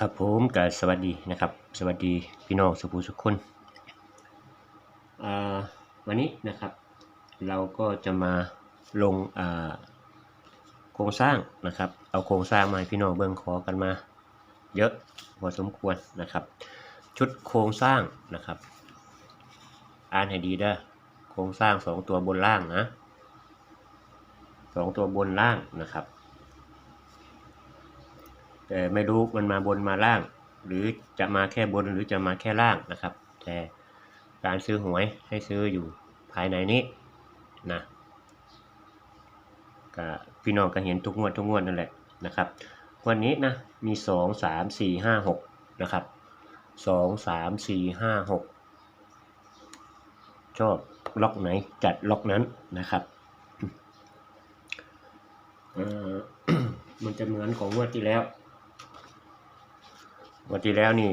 ครับผมก็สวัสดีนะครับ สวัสดีพี่น้องสุภูสุขคนอ่าวันนี้นะครับ เราก็จะมาลงอ่าโครงสร้างนะครับ เอาโครงสร้างมาพี่น้องเบิ่งขอกันมา เยอะพอสมควรนะครับ ชุดโครงสร้างนะครับอ่านให้ดีเด้อโครงสร้างสองตัวบนล่างนะสองตัวบนล่างนะครับ แต่ไม่รู้มันมาบนมาล่าง หรือจะมาแค่บนหรือจะมาแค่ล่างนะครับ แต่การซื้อหวยให้ซื้ออยู่ภายในนี้นะก็พี่น้องก็เห็นทุกงวดทุกงวดนั่นแหละนะครับวันนี้นะมีสองสามสี่ห้าหกนะครับสองสามสี่ห้าหกชอบล็อกไหนจัดล็อกนั้นนะครับมันจะเหมือนของงวดที่แล้ว วันที่แล้วนี่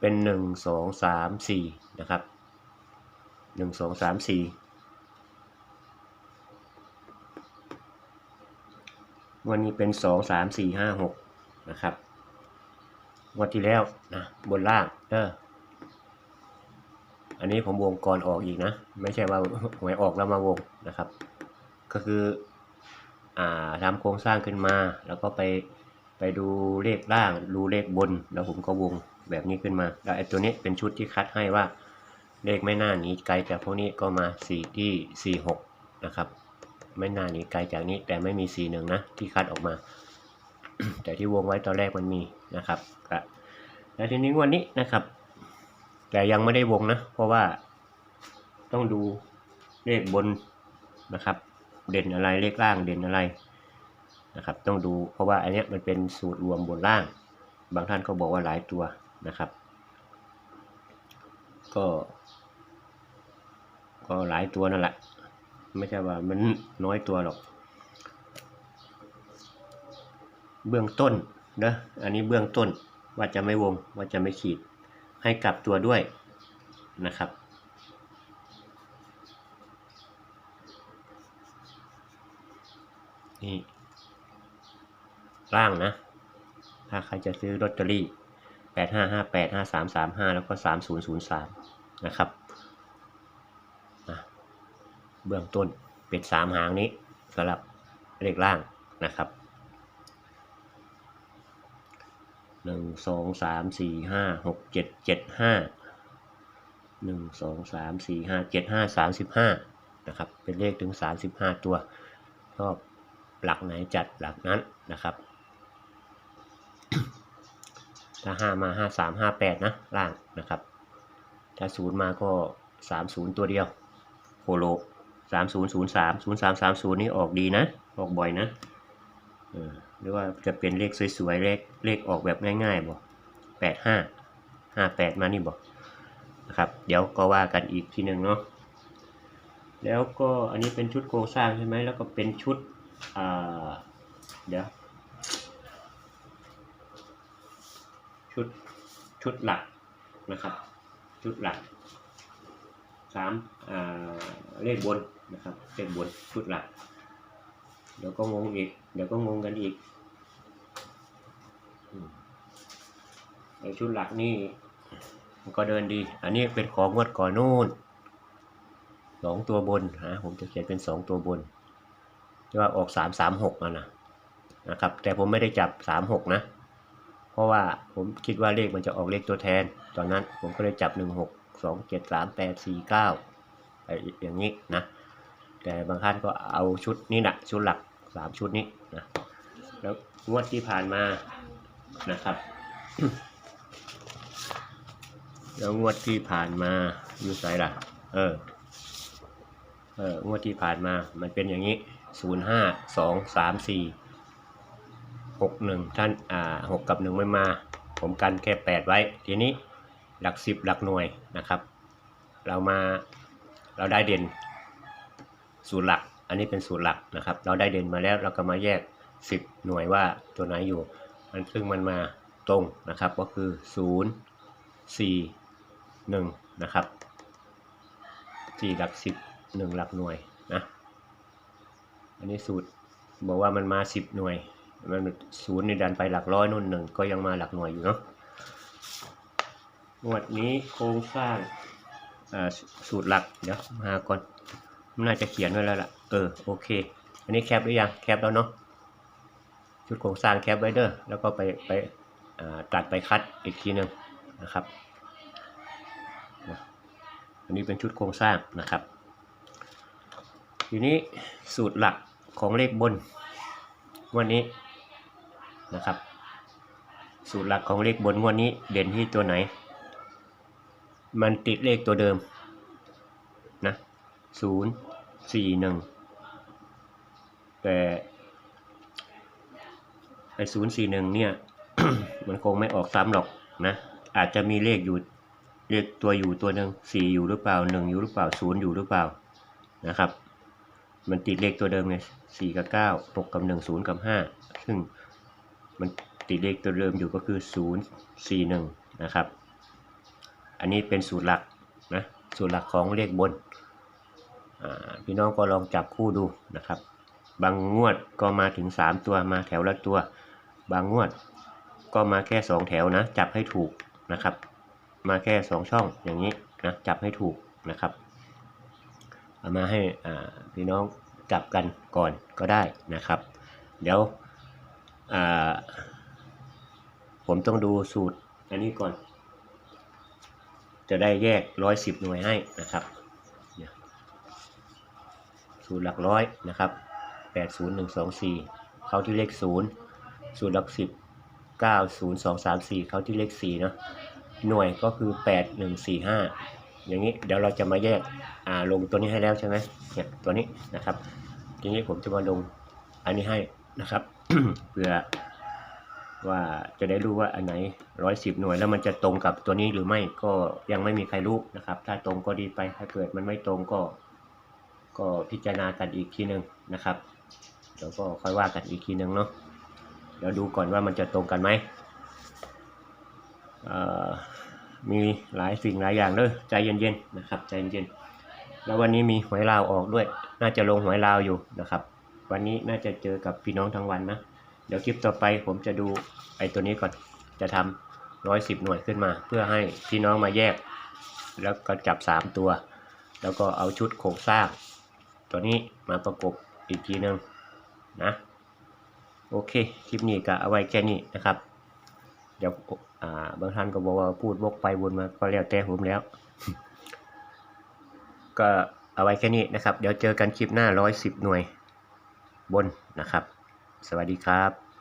เป็นหนึ่งสองสามสี่นะครับหนึ่งสองสามสี่วันนี้เป็นสองสามสี่ห้าหกนะครับวันที่แล้วนะบนล่างเด้ออันนี้ผมวงก่อนออกอีกนะ ไม่ใช่ว่าหวยออกแล้วมาวงนะครับ ก็คืออ่าทำโครงสร้างขึ้นมาแล้วก็ไป ไปดูเลขล่างดูเลขบน แล้วผมก็วงแบบนี้ขึ้นมา แล้วไอ้ตัวนี้เป็นชุดที่คัดให้ว่าเลขไม่น่าหนีไกลจากพวกนี้ก็มาสี่ที่สี่หกนะครับ ไม่น่าหนีไกลจากนี้แต่ไม่มีสี่หนึ่งนะ ที่คัดออกมา แต่ที่วงไว้ตอนแรกมันมีนะครับก็แล้วทีนี้วันนี้นะครับ แต่ยังไม่ได้วงนะ เพราะว่าต้องดูเลขบนนะครับ เด่นอะไรเลขล่างเด่นอะไร นะครับ ต้องดูเพราะว่าอันเนี้ยมันเป็นสูตรรวมบนล่าง บางท่านก็บอกว่าหลายตัวนะครับ ก็ ก็หลายตัวนั่นแหละ ไม่ใช่ว่ามันน้อยตัวหรอก เบื้องต้นนะอันนี้เบื้องต้นว่าจะไม่วงว่าจะไม่ขีด ให้กลับตัวด้วยนะครับนี่ ล่างนะ ถ้าใครจะซื้อลอตเตอรี่แปดห้าห้าแปดห้าสามสามห้าแล้วก็สามศูนย์ศูนย์สามนะครับอะเบื้องต้นเป็นสามหางนี้สำหรับเลขล่างนะครับหนึ่งสองสามสี่ห้าหกเจ็ดเจ็ดห้าหนึ่งสองสามสี่ห้าเจ็ดห้าสามสิบห้านะครับเป็นเลขถึงสามสิบห้าตัวชอบหลักไหนจัดหลักนั้นนะครับ ถ้าห้ามาห้าสามห้าแปดนะ ล่างนะครับ ถ้าศูนย์มาก็สามศูนย์ตัวเดียวโคโลสามศูนย์ศูนย์สามศูนย์สามสามศูนย์นี่ออกดีนะ ออกบ่อยนะหรือว่าจะเป็นเลขสวยๆ เลขเลขออกแบบง่ายๆบ่แปดห้าห้าแปดมานี่บ่นะครับ เดี๋ยวก็ว่ากันอีกทีหนึ่งเนาะแล้วก็อันนี้เป็นชุดโครงสร้างใช่ไหมแล้วก็เป็นชุดอ่าเดี๋ยว ชุดชุดหลักนะครับชุดหลักสามอ่าเลขบนนะครับเลขบนชุดหลัก เดี๋ยวก็งงอีก เดี๋ยวก็งงกันอีกอืมไอชุดหลักนี่มันก็เดินดี อันนี้เป็นของงวดก่อนนู่นสองตัวบนฮะผมจะเขียนเป็นสองตัวบนที่ว่าออกสามสามหกมานะนะครับ แต่ผมไม่ได้จับสามหกนะ เพราะว่าผมคิดว่าเลขมันจะออกเลขตัวแทน ตอนนั้นผมก็เลยจับหนึ่งหกสองเจ็ดสามแปดสี่เก้าไอ้อย่างนี้นะ แต่บางท่านก็เอาชุดนี้นะชุดหลักสามชุดนี้นะแล้วงวดที่ผ่านมานะครับ แล้วงวดที่ผ่านมาอยู่ไสล่ะ เออ เอองวดที่ผ่านมามันเป็นอย่างนี้ศูนย์ห้าสองสามสี่ หกหนึ่งท่านอ่าหกกับหนึ่งไม่มา ผมกันแค่แปดไว้ ทีนี้หลักสิบหลักหน่วยนะครับ เรามาเราได้เด่นสูตรหลัก อันนี้เป็นสูตรหลักนะครับ เราได้เด่นมาแล้วเราก็มาแยกสิบหน่วยว่าตัวไหนอยู่ มันซึ่งมันมาตรงนะครับก็คือศูนย์สี่หนึ่งนะครับสี่หลักสิบหนึ่งหลักหน่วยนะ อันนี้สูตรบอกว่ามันมาสิบหน่วย มันศูนย์ในดันไปหลักร้อยนู่นหนึ่งก็ยังมาหลักหน่วยอยู่เนาะงวดนี้โครงสร้างสูตรหลักเดี๋ยวมาก่อนน่าจะเขียนไว้แล้วล่ะเออโอเค อันนี้แคปหรือยังแคปแล้วเนาะชุดโครงสร้างแคปไว้เด้อแล้วก็ไปไปตัดไปคัดอีกทีหนึ่งนะครับอันนี้เป็นชุดโครงสร้างนะครับ ทีนี้สูตรหลักของเลขบน วันนี้ นะครับ สูตรหลักของเลขบนงวันนี้เด่นที่ตัวไหน มันติดเลขตัวเดิมนะศูนย์สี่หนึ่งแต่ไอ้ศูนย์สี่หนึ่งเนี่ย มันคงไม่ออกซ้ำหรอกนะอาจจะมีเลขอยู่เลขตัวอยู่ตัวหนึ่งสี่อยู่หรือเปล่าหนึ่งอยู่หรือเปล่าศูนย์อยู่หรือเปล่านะครับ มันติดเลขตัวเดิมไงสี่กับเก้าหกกับหนึ่งศูนย์กับห้าซึ่ง มันติดเลขตัวเดิมอยู่ก็คือศูนย์สี่หนึ่งนะครับ อันนี้เป็นสูตรหลักนะสูตรหลักของเลขบน พี่น้องก็ลองจับคู่ดูนะครับ บางงวดก็มาถึงสามตัวมาแถวละตัว บางงวดก็มาแค่สองแถวนะ จับให้ถูกนะครับ มาแค่สองช่องอย่างนี้นะจับให้ถูกนะครับเอามาให้พี่น้องจับกันก่อนก็ได้นะครับ เดี๋ยว ผมต้องดูสูตรอันนี้ก่อน จะได้แยกร้อยสิบหน่วยให้นะครับสูตรหลักร้อยนะครับแปดศูนย์หนึ่งสองสี่เข้าที่เลขศูนย์สูตรหลักสิบเก้าศูนย์สองสามสี่เข้าที่เลขสี่เนาะหน่วยก็คือแปดหนึ่งสี่ห้าอย่างนี้เดี๋ยวเราจะมาแยกอ่าลงตัวนี้ให้แล้วใช่ไหมเนี่ยตัวนี้นะครับ ทีนี้ผมจะมาลงอันนี้ให้นะครับ เพื่อว่าจะได้รู้ว่าอันไหนร้อยสิบหน่วยแล้วมันจะตรงกับตัวนี้หรือไม่ก็ยังไม่มีใครรู้นะครับ ถ้าตรงก็ดีไปถ้าเกิดมันไม่ตรงก็ ก็พิจารณากันอีกทีหนึ่งนะครับเดี๋ยวก็ค่อยว่ากันอีกทีหนึ่งเนาะเดี๋ยวดูก่อนว่ามันจะตรงกันไหมมีหลายสิ่งหลายอย่างเลยใจเย็นๆนะครับใจเย็นๆแล้ววันนี้มีหวยลาวออกด้วย น่าจะลงหวยลาวอยู่นะครับ วันนี้น่าจะเจอกับพี่น้องทั้งวันนะ เดี๋ยวคลิปต่อไปผมจะดูไอ้ตัวนี้ก่อน จะทำร้อยสิบหน่วยขึ้นมา เพื่อให้พี่น้องมาแยก แล้วก็จับสามตัว แล้วก็เอาชุดโครงสร้าง ตัวนี้มาประกบอีกทีหนึ่งนะ โอเค คลิปนี้ก็เอาไว้แค่นี้นะครับ เดี๋ยวบางท่านก็บอกว่าพูดวกไปวนมาก็แล้วแต่ผมแล้ว ก็เอาไว้แค่นี้นะครับ เดี๋ยวเจอกันคลิปหน้าร้อยสิบหน่วย บนนะครับ สวัสดีครับ